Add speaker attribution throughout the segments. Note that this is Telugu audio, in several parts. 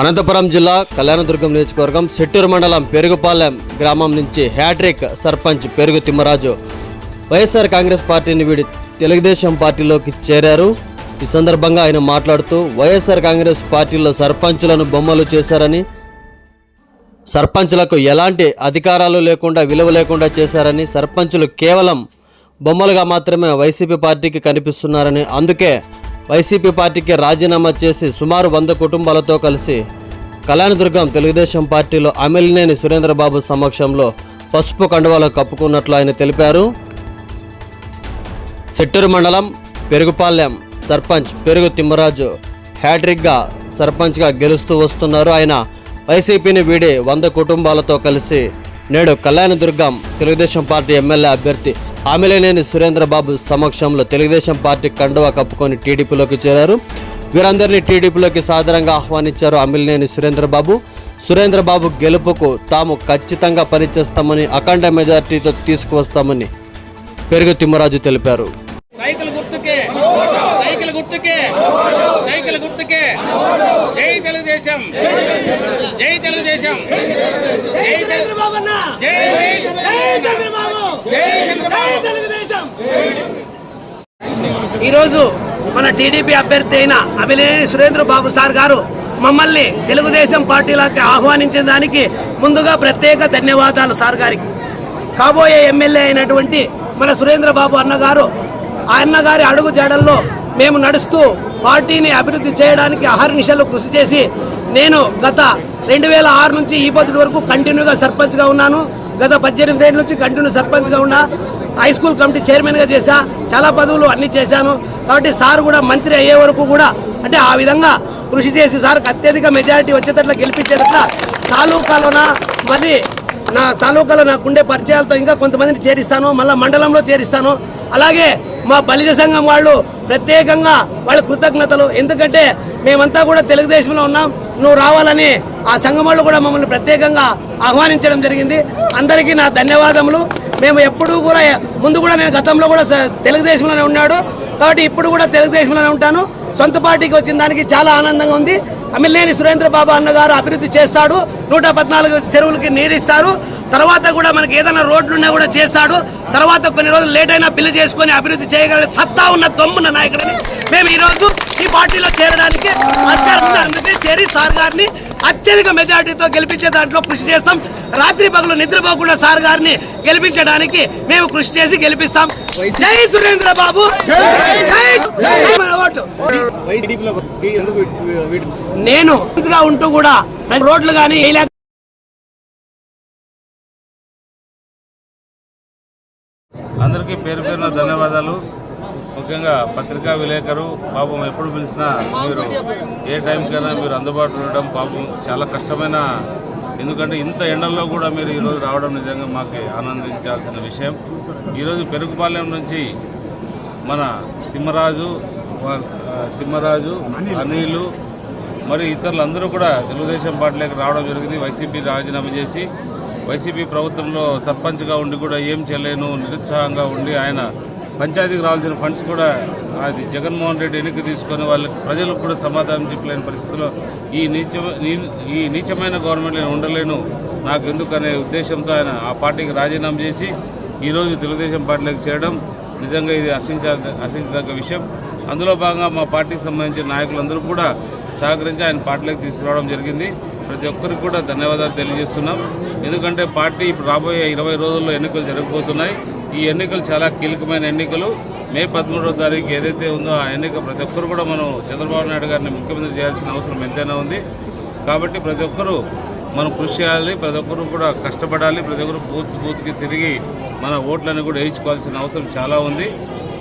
Speaker 1: అనంతపురం జిల్లా కళ్యాణదుర్గం నియోజకవర్గం చెట్టూరు మండలం పెరుగుపాలెం గ్రామం నుంచి హ్యాట్రిక్ సర్పంచ్ పెరుగు తిమ్మరాజు. వైఎస్ఆర్ కాంగ్రెస్ పార్టీని వీడి తెలుగుదేశం పార్టీలోకి చేరారు. ఈ సందర్భంగా ఆయన మాట్లాడుతూ వైఎస్ఆర్ కాంగ్రెస్ పార్టీలో సర్పంచులను బొమ్మలు చేశారని సర్పంచులకు ఎలాంటి అధికారాలు లేకుండా విలువ లేకుండా చేశారని సర్పంచులు కేవలం బొమ్మలుగా మాత్రమే వైసీపీ పార్టీకి కనిపిస్తున్నారని అందుకే వైసీపీ పార్టీకి రాజీనామా చేసి సుమారు వంద కుటుంబాలతో కలిసి కళ్యాణదుర్గం తెలుగుదేశం పార్టీలో అమిలినేని సురేంద్రబాబు సమక్షంలో పసుపు కండువాలు కప్పుకున్నట్లు ఆయన తెలిపారు. చిట్టూరు మండలం పెరుగుపాలెం సర్పంచ్ పెరుగు తిమ్మరాజు హ్యాట్రిక్గా సర్పంచ్గా గెలుస్తూ వస్తున్నారు. ఆయన వైసీపీని వీడి వంద కుటుంబాలతో కలిసి నేడు కళ్యాణదుర్గం తెలుగుదేశం పార్టీ ఎమ్మెల్యే అభ్యర్థి ఆమెలేనేని సురేంద్రబాబు సమక్షంలో తెలుగుదేశం పార్టీ కండువా కప్పుకొని టీడీపీలోకి చేరారు. వీరందరినీ టీడీపీలోకి సాదరంగా ఆహ్వానించారు అమిలినేని సురేంద్రబాబు సురేంద్రబాబు గెలుపుకు తాము ఖచ్చితంగా పనిచేస్తామని అఖండ మెజార్టీతో తీసుకువస్తామని పెరుగు తిమ్మరాజు తెలిపారు.
Speaker 2: గుర్తుకే. సైకిల్ గుర్తుకే. జై తెలుగుదేశం. జై తెలుగుదేశం. జై
Speaker 3: చంద్రబాబు
Speaker 2: జై
Speaker 3: జై చంద్రబాబు.
Speaker 2: జై
Speaker 3: జై తెలుగుదేశం. ఈరోజు మన టీడీపీ అభ్యర్థి అయిన అభిలేని సురేంద్ర బాబు సార్ గారు మమ్మల్ని తెలుగుదేశం పార్టీలోకి ఆహ్వానించిన దానికి ముందుగా ప్రత్యేక ధన్యవాదాలు సార్ గారికి. కాబోయే ఎమ్మెల్యే అయినటువంటి మన సురేంద్ర బాబు అన్నగారు ఆ అన్నగారి అడుగు జాడల్లో మేము నడుస్తూ పార్టీని అభివృద్ధి చేయడానికి అహర్నిశలు కృషి చేసి నేను గత రెండు వేల ఆరు నుంచి ఈ పొద్దు వరకు కంటిన్యూగా సర్పంచ్గా ఉన్నాను. గత పద్దెనిమిది ఏళ్ళ నుంచి కంటిన్యూ సర్పంచ్గా ఉన్నా. హై స్కూల్ కమిటీ చైర్మన్గా చేశా. చాలా పదవులు అన్నీ చేశాను. కాబట్టి సార్ కూడా మంత్రి అయ్యే వరకు కూడా అంటే ఆ విధంగా కృషి చేసి సార్కి అత్యధిక మెజారిటీ వచ్చేటట్లు గెలిపించేటట్ల తాలూకాలోన మరి నా తాలూకాలో నాకుండే పరిచయాలతో ఇంకా కొంతమందిని చేరిస్తాను. మళ్ళీ మండలంలో చేరిస్తాను. అలాగే మా బలిజ సంఘం వాళ్ళు ప్రత్యేకంగా వాళ్ళ కృతజ్ఞతలు. ఎందుకంటే మేమంతా కూడా తెలుగుదేశంలో ఉన్నాం. నువ్వు రావాలని ఆ సంఘం వాళ్ళు కూడా మమ్మల్ని ప్రత్యేకంగా ఆహ్వానించడం జరిగింది. అందరికీ నా ధన్యవాదములు. మేము ఎప్పుడూ కూడా ముందు కూడా నేను గతంలో కూడా తెలుగుదేశంలోనే ఉన్నాడు. కాబట్టి ఇప్పుడు కూడా తెలుగుదేశంలోనే ఉంటాను. సొంత పార్టీకి వచ్చిన దానికి చాలా ఆనందంగా ఉంది. అమిలేని సురేంద్ర బాబు అన్నగారు అభివృద్ధి చేస్తాడు. నూట పద్నాలుగు చెరువులకి నీరిస్తారు తర్వాత కూడా మనకి ఏదైనా రోడ్లున్నా కూడా చేస్తాడు. తర్వాత కొన్ని రోజులు లేట్ అయినా బిల్లు చేసుకొని అభివృద్ధి చేయగలిగే సత్తా ఉన్న దమ్మున్న నాయకుడిని మేము ఈ రోజు ఈ పార్టీలో చేరడానికి అధికారం. అందుకే చేరి సార్ గారిని అత్యధిక మెజార్టీతో గెలిపించే దాంట్లో కృషి చేస్తాం. రాత్రి పగలు నిద్రపోకుండా సార్ గారిని గెలిపించడానికి మేము కృషి చేసి గెలిపిస్తాం. జై సురేంద్ర బాబు! నేను ఉంటూ కూడా రోడ్లు కానీ
Speaker 4: అందరికీ పేరు పేరున ధన్యవాదాలు. ముఖ్యంగా పత్రికా విలేకరు పాపం ఎప్పుడు పిలిచినా మీరు ఏ టైంకైనా మీరు అందుబాటులో ఉండడం పాపం చాలా కష్టమైన ఎందుకంటే ఇంత ఎండల్లో కూడా మీరు ఈరోజు రావడం నిజంగా మాకు ఆనందించాల్సిన విషయం. ఈరోజు పెరుగుపాలెం నుంచి మన తిమ్మరాజు తిమ్మరాజు అనిలు మరి ఇతరులందరూ కూడా తెలుగుదేశం పార్టీలోకి రావడం జరిగింది. వైసీపీ రాజీనామా చేసి వైసీపీ ప్రభుత్వంలో సర్పంచ్గా ఉండి కూడా ఏం చేయలేను నిరుత్సాహంగా ఉండి ఆయన పంచాయతీకి రావాల్సిన ఫండ్స్ కూడా అది జగన్మోహన్ రెడ్డి వెనక్కి తీసుకొని వాళ్ళకి ప్రజలకు కూడా సమాధానం చెప్పలేని పరిస్థితిలో ఈ నీచ ఈ- ఈ నీచమైన గవర్నమెంట్ నేను ఉండలేను. నాకు ఎందుకు అనే ఉద్దేశంతో ఆయన ఆ పార్టీకి రాజీనామా చేసి ఈరోజు తెలుగుదేశం పార్టీలోకి చేరడం నిజంగా ఇది హర్షించ హర్షించదగ్గ విషయం. అందులో భాగంగా మా పార్టీకి సంబంధించిన నాయకులందరూ కూడా సహకరించి ఆయన పార్టీలోకి తీసుకురావడం జరిగింది. ప్రతి ఒక్కరికి కూడా ధన్యవాదాలు తెలియజేస్తున్నాం. ఎందుకంటే పార్టీ ఇప్పుడు రాబోయే ఇరవై రోజుల్లో ఎన్నికలు జరగబోతున్నాయి. ఈ ఎన్నికలు చాలా కీలకమైన ఎన్నికలు. మే పదమూడవ తారీఖు ఏదైతే ఉందో ఆ ఎన్నిక ప్రతి ఒక్కరు కూడా మనం చంద్రబాబు నాయుడు గారిని ముఖ్యమంత్రి చేయాల్సిన అవసరం ఎంతైనా ఉంది. కాబట్టి ప్రతి ఒక్కరూ మనం కృషి చేయాలి. ప్రతి ఒక్కరు కూడా కష్టపడాలి. ప్రతి ఒక్కరు బూత్ బూత్కి తిరిగి మన ఓట్లను కూడా వేయించుకోవాల్సిన అవసరం చాలా ఉంది.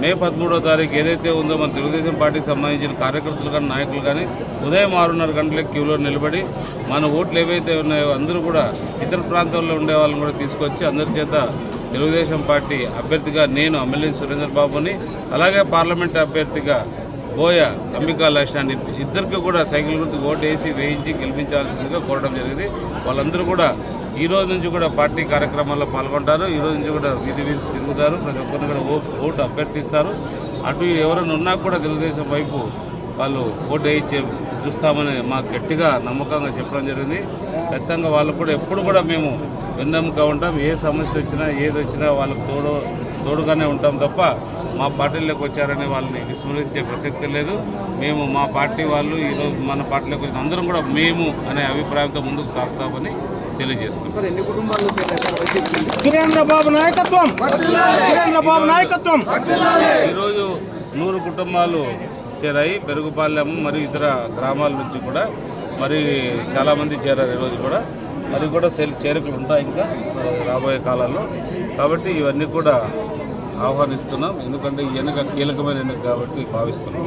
Speaker 4: మే పదమూడవ తారీఖు ఏదైతే ఉందో మన తెలుగుదేశం పార్టీకి సంబంధించిన కార్యకర్తలు కానీ నాయకులు కానీ ఉదయం ఆరున్నర గంటలకు క్యూలో నిలబడి మన ఓట్లు ఏవైతే ఉన్నాయో అందరూ కూడా ఇతర ప్రాంతాల్లో ఉండే వాళ్ళని కూడా తీసుకొచ్చి అందరి చేత తెలుగుదేశం పార్టీ అభ్యర్థిగా నేను ఎమ్మెల్యే సురేంద్రబాబుని అలాగే పార్లమెంట్ అభ్యర్థిగా బోయ అంబికా లక్ష్యాన్ని ఇద్దరికి కూడా సైకిల్ గుర్తు ఓటు వేసి వేయించి గెలిపించాల్సిందిగా కోరడం జరిగింది. వాళ్ళందరూ కూడా ఈ రోజు నుంచి కూడా పార్టీ కార్యక్రమాల్లో పాల్గొంటారు. ఈ రోజు నుంచి కూడా వీధి వీధి తిరుగుతారు. ప్రతి ఒక్కరిని కూడా ఓ- ఓటు అభ్యర్థిస్తారు. అటు ఎవరైనా ఉన్నా కూడా తెలుగుదేశం వైపు వాళ్ళు ఓటు వేయించే చూస్తామని మాకు గట్టిగా నమ్మకంగా చెప్పడం జరిగింది. ఖచ్చితంగా వాళ్ళకు కూడా ఎప్పుడు కూడా మేము విన్నమ్ముగా ఉంటాం. ఏ సమస్య వచ్చినా ఏది వచ్చినా వాళ్ళకు తోడు తోడుగానే ఉంటాం తప్ప మా పార్టీలోకి వచ్చారని వాళ్ళని విస్మరించే ప్రసక్తి లేదు. మేము మా పార్టీ వాళ్ళు ఈరోజు మన పార్టీలోకి వచ్చిన అందరం కూడా మేము అనే అభిప్రాయంతో ముందుకు సాగుతామని తెలియజేస్తున్నాం
Speaker 2: బాబు నాయకత్వం! బాబు నాయకత్వం!
Speaker 4: ఈరోజు నూరు కుటుంబాలు చేరాయి. పెరుగుపాలెం మరియు ఇతర గ్రామాల నుంచి కూడా మరి చాలామంది చేరారు ఈరోజు కూడా. మరి కూడా సెల్ చేరికలు ఉంటాయి ఇంకా రాబోయే కాలాల్లో. కాబట్టి ఇవన్నీ కూడా ఆహ్వానిస్తున్నాం. ఎందుకంటే ఈ ఎన్నిక కీలకమైన ఎన్నిక కాబట్టి భావిస్తున్నాం.